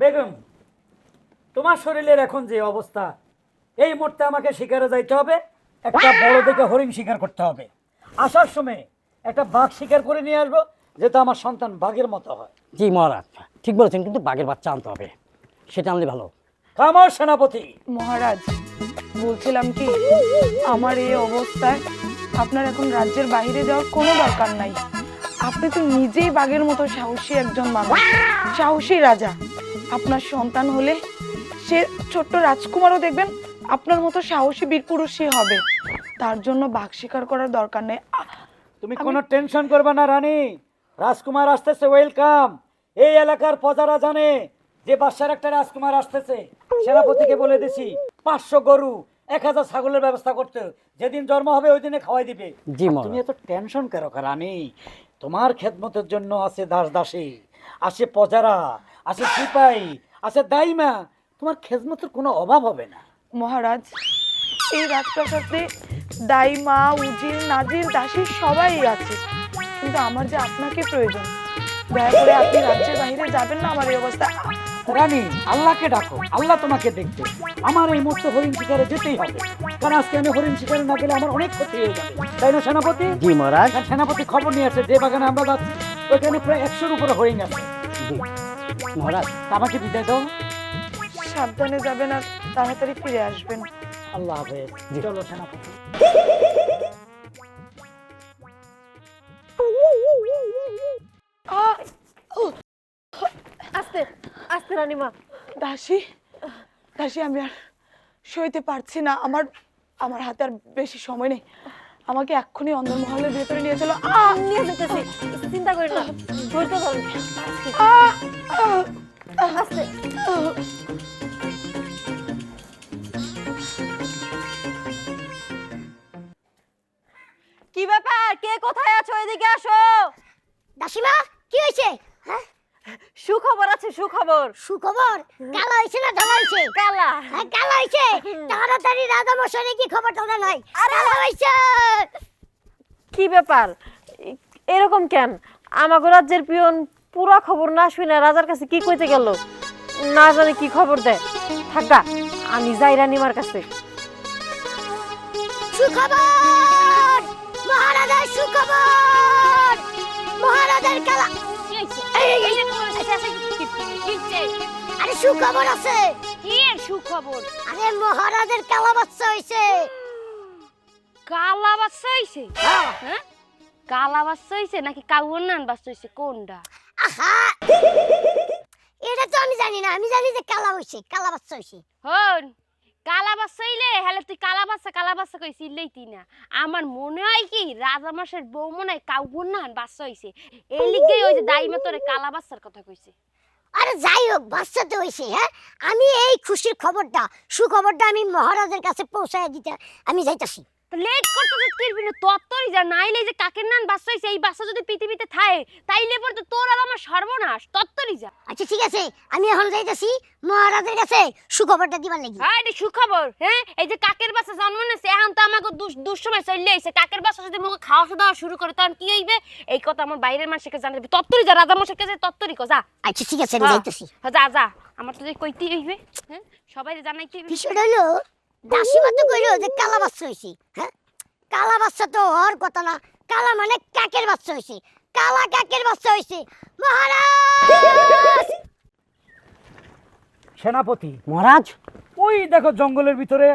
বেগম তোমার শরীরের এখন যে অবস্থা এই মুহূর্তে আমাকে শিকারে যাইতে হবে একটা বড় দেখে হরিণ শিকার করতে হবে। আসার সময় একটা বাঘ শিকার করে নিয়ে আসব যেটা আমার সন্তান বাঘের মতো হয়। জি মহারাজ ঠিক বলেছেন কিন্তু বাঘের বাচ্চা আনতে হবে সেটা আনলে ভালো। কামর সেনাপতি। মহারাজ বলছিলাম কি আমার এই অবস্থায় আপনার এখন রাজ্যের বাইরে যাওয়ার কোনো দরকার নাই। আপনি তো নিজেই বাঘের মতো সাহসী একজন মানুষ সাহসী রাজা। আপনার সন্তান হলে সে ছোট্ট রাজকুমারও দেখবেন আপনার মতো সাহসী বীরপুরুষই হবে। তার জন্য বাঘ শিকার করার দরকার নেই। তুমি কোনো টেনশন করবে না রানী। রাজকুমার আসতেছে ওয়েলকাম। এই এলাকার প্রজারা জানে যে বাদশার একটা রাজকুমার আসতেছে। সেনাপতিকে বলে দিছি পাঁচশো গরু এক হাজার ছাগলের ব্যবস্থা করতে। যেদিন জন্ম হবে ওই দিনে খাওয়াই দিবে। জি, তুমি এত টেনশন কেন রানী? তোমার খেদমতের জন্য আছে দাস দাসী আছে প্রজারা। আছে সিপাই। আছে দাইমা তোমার খেদমতের কোনো অভাব হবে না। মহারাজ এই রাজপ্রাসাদে দাইমা উজির নাজির দাসী সবাই আছে। কিন্তু আমার যে আপনাকে প্রয়োজন দয়া করে আপনি রাজ্যের বাইরে যাবেন না আমার এই অবস্থা। রানী আল্লাহকে ডাকো। আল্লাহ তোমাকে দেখবে। আমার এই মুহূর্তে হরিণ শিকারে যেতেই হবে। কারণ আজকে আমি হরিণ শিকারে না গেলে আমার অনেক ক্ষতি হয়ে যাবে। তাই না সেনাপতি? জি মহারাজ। সেনাপতি খবর নিয়ে আসে যে বাগানে আমরা যাচ্ছি ওইখানে প্রায় একশোর উপরে হরিণ আছে। জি। মহারাজ আমাকে বিদায় দাও। সাবধানে যাবেন আর তাড়াতাড়ি ফিরে আসবেন। আল্লাহ হাফেজ। চলো সেনাপতি। আস্তে আস্তে রানিমা। দাসী দাসী আমি আর সইতে পারছি না। আমার আমার হাতে আর বেশি সময় নেই। আমাকে এক্ষুনি অন্দরমহলের ভেতরে নিয়ে চলো। আহ! নিয়ে যেতেছি। চিন্তা করি না ধৈর্য! আস্তে। কি ব্যাপার? কে কোথায় আছো? এদিকে আসো। দাসিমা কি হয়েছে? হ্যাঁ? সুখবর আছে সুখবর। সুখবর? কালা হয়েছে না ধলা হয়েছে? কালা। হ্যাঁ কালা হয়েছে? তাড়াতাড়ি রাজা মশাই কি খবর টানা নাই কালা হয়েছে। কি ব্যাপার? এরকম কেন? আমাগো রাজ্যের পিয়ন পুরা খবর না শুনে রাজার কাছে কি কইতে গেল? না জানে কি খবর দেয়। থাকা আমি যাই রানিমার কাছে। সুখবর! মহারাজার সুখবর! মহারাজার কালা আরে সুখবর হইছে হ্যাঁ। হ্যাঁ কালা বাচ্চা হইছে নাকি কাউন্নান বাচ্চা হইছে কোনটা আহা এটা তো আমি জানি আমি জানি যে কালা হয়েছে কালা বাচ্চা হন কালা হইলে, হেলে তুই কালা বাচ্চা কালা বাচ্চা ইল্লেই না আমার মনে হয় কি, রাজা মাসের বউ মনে হয় কাউন্নান বাচ্চা হইছে। এই লিগেই ওই যে দাইমা তোরে কালা কথা কইছে। আরে যাই হোক বাচ্চা তো হয়েছে হ্যাঁ? আমি এই খুশির খবরটা, সুখবরটা আমি মহারাজের কাছে পৌঁছায় দিতে, আমি যাইতাছি। তো লেট করতে যে কিরবি না তত্তরই যা নাইলে যে কাকের নান বাচ্চা হইছে এই বাচ্চা যদি পৃথিবীতে থাকে তাইলে পর তো তোর আর আমার সর্বনাশ তত্তরই যা। আচ্ছা ঠিক আছে আমি এখন যাইতাছি মহারাজের কাছে সুখবরটা দিবার লাগি। হ্যাঁ এটি সুখবর হ্যাঁ? এই যে কাকের বাচ্চা জন্ম নেছে এখন তো আমাকে দুঃসময় চলে আইছে। কাকের বাচ্চা যদি মুখে খাওয়া দাওয়া শুরু করে তখন কি হইবে? এই কথা আমার বাইরের মানুষকে জানা যাবে তত্তরি যা রাজা মশাইকে যা তত্তরি কো যা। আচ্ছা ঠিক আছে আমি। যাইতাছি। হ্যাঁ, যা যা আমার তো কইতেই হইবে হ্যাঁ? সবাই জানাইতে হইবে। বিষয়টা হলো দাসিমা তো কইলো যে কালা বাচ্চা হ্যাঁ? কালা বাচ্চা তো হওয়ার কথা না কালা মানে কাকের বাচ্চা কালা কাকের বাচ্চা মহারাজ! সেনাপতি। মহারাজ? ওই দেখো জঙ্গলের ভিতরে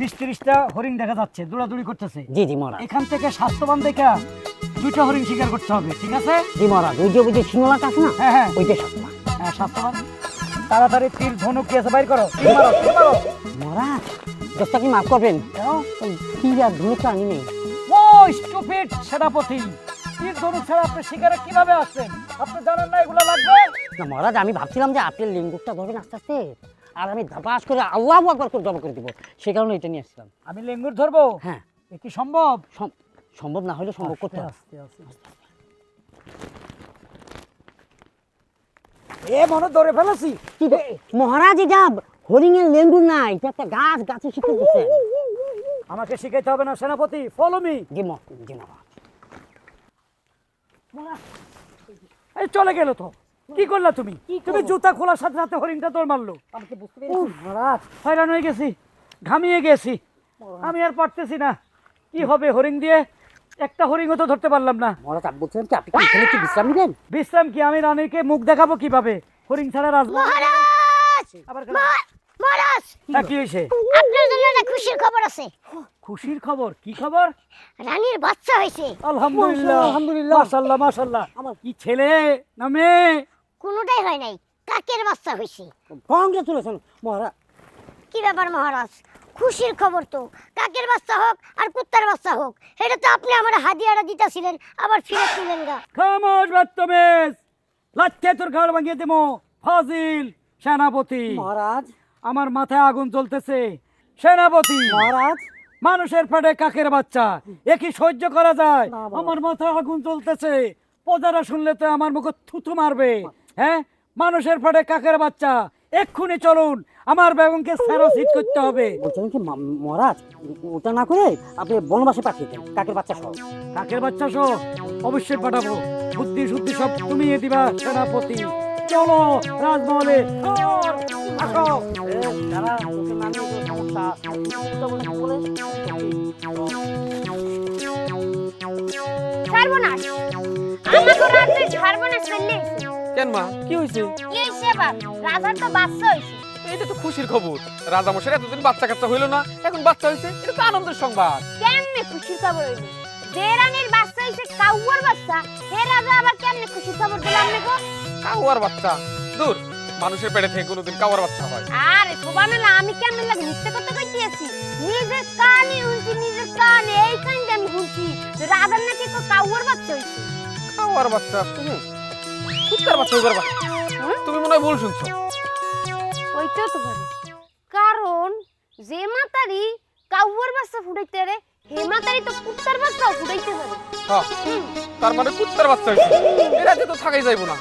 বিশ তিরিশটা হরিণ দেখা যাচ্ছে দৌড়াদৌড়ি করতেছে। জি জি মহারাজ। এখান থেকে স্বাস্থ্যবান দেখা দুইটা হরিণ শিকার করতে হবে ঠিক আছে? জি মহারাজ। ওই যে ওই যে সিংহলাটা আছে না? হ্যাঁ হ্যাঁ। ওইটা সস্তা হ্যাঁ স্বাস্থ্যবান। তাড়াতাড়ি তীর ধনুক কি আছে বাইর করো। তীর মারো, তীর মারো। মহারাজ দোস্তা কি মাফ করবেন? কেন? আর ধনুকটা আনি নেই ও স্টুপিড সেনাপতি। তীর ধনুক ছাড়া আপনি শিকারে কীভাবে আসছেন আপনি জানেন না এগুলো লাগবে? না মহারাজ আমি ভাবছিলাম যে আপনি লিঙ্গুরটা ধরবেন আস্তে আস্তে আর আমি ধাপাস করে আল্লাহ একবার করে জমা করে দিব। সে কারণে এটা নিয়ে আসছিলাম। আমি লেঙ্গুর ধরবো? হ্যাঁ। এ কি সম্ভব? সম্ভব না হলে সম্ভব করতে আস্তে আস্তে। এ মনে ধরে ফেলেছি। মহারাজ এটা হরিণের লেঙ্গুর না এটা একটা গাছ গাছে শিখে দিচ্ছে আমাকে শিখাইতে হবে না সেনাপতি ফলো মি এই চলে গেল তো। কি করলা তুমি? তুমি জুতা খোলার সাথে সাথে হরিণটা তোর মারলো। হয়রান হয়ে গেছি ঘামিয়ে গেছি। আমি আর পারতেছি না। কি হবে হরিণ দিয়ে? একটা হরিণও তো ধরতে পারলাম না। মহারাজ আমি বলছিলাম কি আপনি কি এখানে কি বিশ্রাম নেবেন? বিশ্রাম কি? আমি রানীকে মুখ দেখাবো কীভাবে? হরিণ ছাড়া মহারাজ! আবার কেন? মহারাজ! হ্যাঁ, কি হয়েছে? আপনার জন্য একটা খুশির খবর আছে। খুশির খবর? কি খবর? রানীর বাচ্চা হয়েছে। আলহামদুলিল্লাহ। আলহামদুলিল্লাহ। মাশাল্লাহ মাশাল্লাহ আমার কি ছেলে? না মেয়ে কোনোটাই হয় নাই। কাকের বাচ্চা হয়েছে। কংগ্রেচুলেশন। মহারাজ কি ব্যাপার মহারাজ? খুশির খবর তো। কাকের বাচ্চা হোক আর কুত্তার বাচ্চা হোক এটা তো আপনি আমার হাদিয়াটা দিতেছিলেন আবার ফিরে দিলেন গা। খামোশ বাত্তমেজ লাচ্ছে তোর ঘর ভাঙিয়ে দেবো ফাজিল সেনাপতি। মহারাজ। আমার মাথায় আগুন জ্বলতেছে সেনাপতি। মহারাজ। মানুষের পেটে কাকের বাচ্চা এ কি সহ্য করা যায়? আমার মাথায় আগুন জ্বলতেছে প্রজারা শুনলে তো আমার মুখে থুতু মারবে। হ্যাঁ? মানুষের পেটে কাকের বাচ্চা এক্ষুনি চলুন আমার বেগমকে স্যারোসিট করতে হবে। বলছিলেন কি মা- মহারাজ ওটা না করে আপনি বনবাসে পাঠিয়ে দেন কাকের বাচ্চা সহ। কাকের বাচ্চা সহ? অবশ্যই পাঠাবো। বুদ্ধি শুদ্ধি সব তুমি দিবা সেনাপতি। চলো রাজমহলে আসো? সর্বনাশ। আমাকে সর্বনাশ কেন মা? কি হয়েছে? হইছে এবার। রাজার তো বাচ্চা হইছে এটা তো খুশির খবর। রাজা মশাই এতদিন বাচ্চা কাচ্চা হইল না এখন বাচ্চা হয়েছে এটা তো আনন্দের সংবাদ। কেমনে খুশির খবর হইল? যে রানীর বাচ্চা হইছে কাউয়ার বাচ্চা হে রাজা আবার কেমনে খুশির খবর দিলাম নাকো কাওয়ার বাচ্চা? দূর মানুষের পেটে থেকে কোনোদিন কাওয়ার বাচ্চা হয়। আরে শোভামেলা আমি কেমনে লাগে মিথ্যে কথা কইতেছি নিজের কানে শুনছি নিজের কানে এই কানে আমি যে রাজার নাকি কো কাউয়ার বাচ্চা হইছে কাওয়ার বাচ্চা? তুমি? কুত্তার বাচ্চা হইবার বাচ্চা। তুমি মনে হয় ভুল শুনছো। ওইটাও তো পারে কারণ যে মাতারি কাউয়ার বাচ্চা ফুটাইতে রে হে মাতারি তো কুত্তার বাচ্চাও ফুটাইতে পারে। হ্যাঁ তার মানে কুত্তার বাচ্চা তো থাকাই যাইবো না।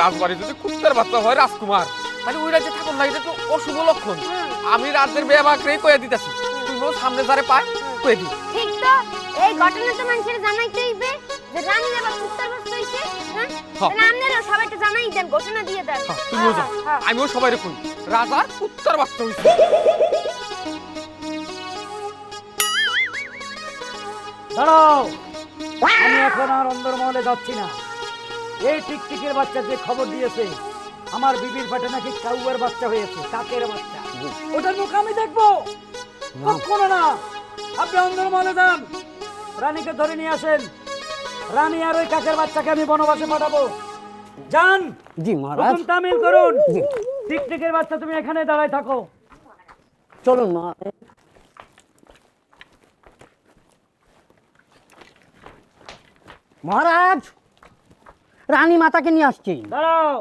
রাজবাড়ি যদি কুত্তার বাচ্চা হয় রাজকুমার তাহলে ওই রাজ্যে থাকুন না এটা তো অশুভ লক্ষণ। আমি রাজ্যের বেবাকরে কয়ে দিতেছি। তুই সামনে যারে পায় কয়ে দি ঠিক তো এই ঘটনা তো মানুষের জানাইতে হইবে যে রানীর আবার কুত্তার বাচ্চা হ্যাঁ হ্যাঁ। তাহলে আপনারাও সবাইকে জানাই দেন ঘোষণা দিয়ে দেন। তুমিও যাও। আমিও সবাই কই। রাজার দাঁড়াও। আমি এখন আর অন্দরমহলে যাচ্ছি না। এই টিকটিকের বাচ্চা যে খবর দিয়েছে আমার বিবির পেটে নাকি কাউয়ের বাচ্চা হয়েছে কাকের বাচ্চা। ওটার মুখ আমি দেখব। কখনো না। আপনি অন্দরমহলে যান। রানীকে ধরে নিয়ে আসেন। রানী আর ওই কাকের বাচ্চাকে আমি বনবাসে পাঠাবো। যান জি মহারাজ। হুকুম তামিল করুন। টিকটিকের বাচ্চা তুমি এখানে দাঁড়ায় থাকো। চলুন মহারাজ। মহারাজ রানী মাতাকে নিয়ে আসছি। দাঁড়াও।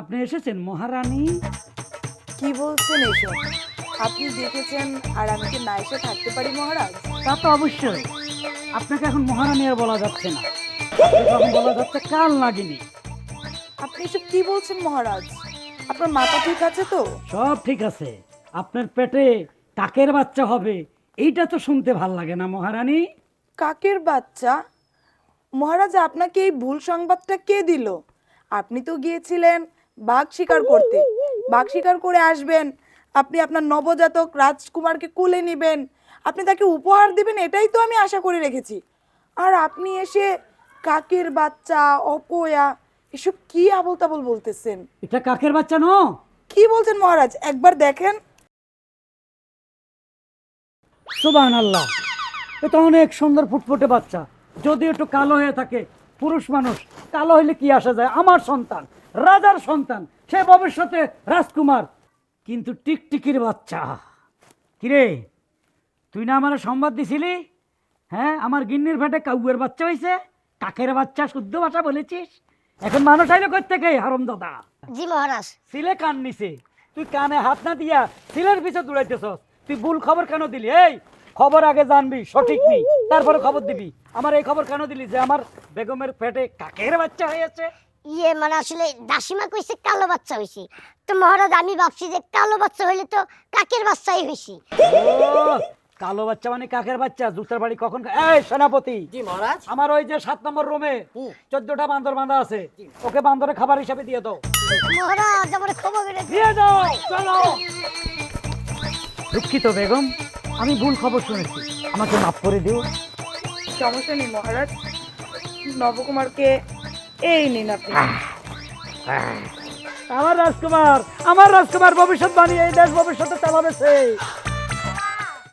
আপনি এসেছেন মহারানী? কি বলছেন এসব? আপনি দেখেছেন আর আমি কি না এসে থাকতে পারি মহারাজ? তা তো অবশ্যই। আপনাকে এখন মহারানী আর বলা যাচ্ছে না। এখন বলা যাচ্ছে কাল নাগিনী। আপনি এসব কি বলছেন মহারাজ? আপনার মাথা ঠিক আছে তো? সব ঠিক আছে। আপনার পেটে কাকের বাচ্চা হবে এইটা তো শুনতে ভালো লাগে না মহারানী? কাকের বাচ্চা? মহারাজ আপনাকে এই ভুল সংবাদটা কে দিল? আপনি তো গিয়েছিলেন বাঘ শিকার করতে। বাঘ শিকার করে আসবেন। আপনি আপনার নবজাতক রাজকুমারকে কুলে নেবেন। আপনি তাকে উপহার দিবেন এটাই তো আমি আশা করে রেখেছি। আর আপনি এসে কাকের বাচ্চা অপয়া এসব কি আবল তাবল বলতেছেন? এটা কাকের বাচ্চা ন? কি বলছেন মহারাজ? একবার দেখেন। সুবান আল্লাহ এটা অনেক সুন্দর ফুটফুটে বাচ্চা। যদি একটু কালো হয়ে থাকে পুরুষ মানুষ কালো হইলে কি আসা যায়? আমার সন্তান রাজার সন্তান সে ভবিষ্যতে রাজকুমার। কিন্তু টিকটিকির বাচ্চা কিরে? তুই না আমার সংবাদ দিছিলি? হ্যাঁ আমার গিন্নির ভেটে কাউয়ের বাচ্চা হয়েছে কাকের বাচ্চা শুদ্ধ ভাষা বলেছিস? এখন মানুষ আইলে করতে হারম দাদা? জি মহারাজ। সিলে কান নিছে। তুই কানে হাত না দিয়া সিলের পিছে দৌড়াইতেছস। তুই ভুল খবর কেন দিলি? এই খবর আগে জানবি সঠিক নেই তারপরে খবর দিবি। আমার এই খবর কেন দিলি যে আমার বেগমের পেটে কাকের বাচ্চা হয়েছে? ইয়ে মানে আসলে দাসিমা কইছে কালো বাচ্চা হইছে। তো মহারাজ আমি ভাবছি যে কালো বাচ্চা হইলে তো কাকের বাচ্চাই হইছি। কালো বাচ্চা মানে কাকের বাচ্চা? জুতার বাড়ি কখন এই সেনাপতি! জি মহারাজ। আমার ওই যে সাত নম্বর রুমে চোদ্দটা বান্দর বাঁধা আছে। ওকে বান্দরে খাবার হিসাবে দিয়ে দাও। মহারাজ আমার ক্ষমা দিয়ে দাও চলো। দুঃখিত বেগম। আমি ভুল খবর শুনেছি। আমাকে মাফ করে দিও। সমস্যা নেই মহারাজ। নবকুমারকে এই নিন আপনি। আমার রাজকুমার আমার রাজকুমার ভবিষ্যৎ বাণী এই দেশ ভবিষ্যতে চালাবে সে।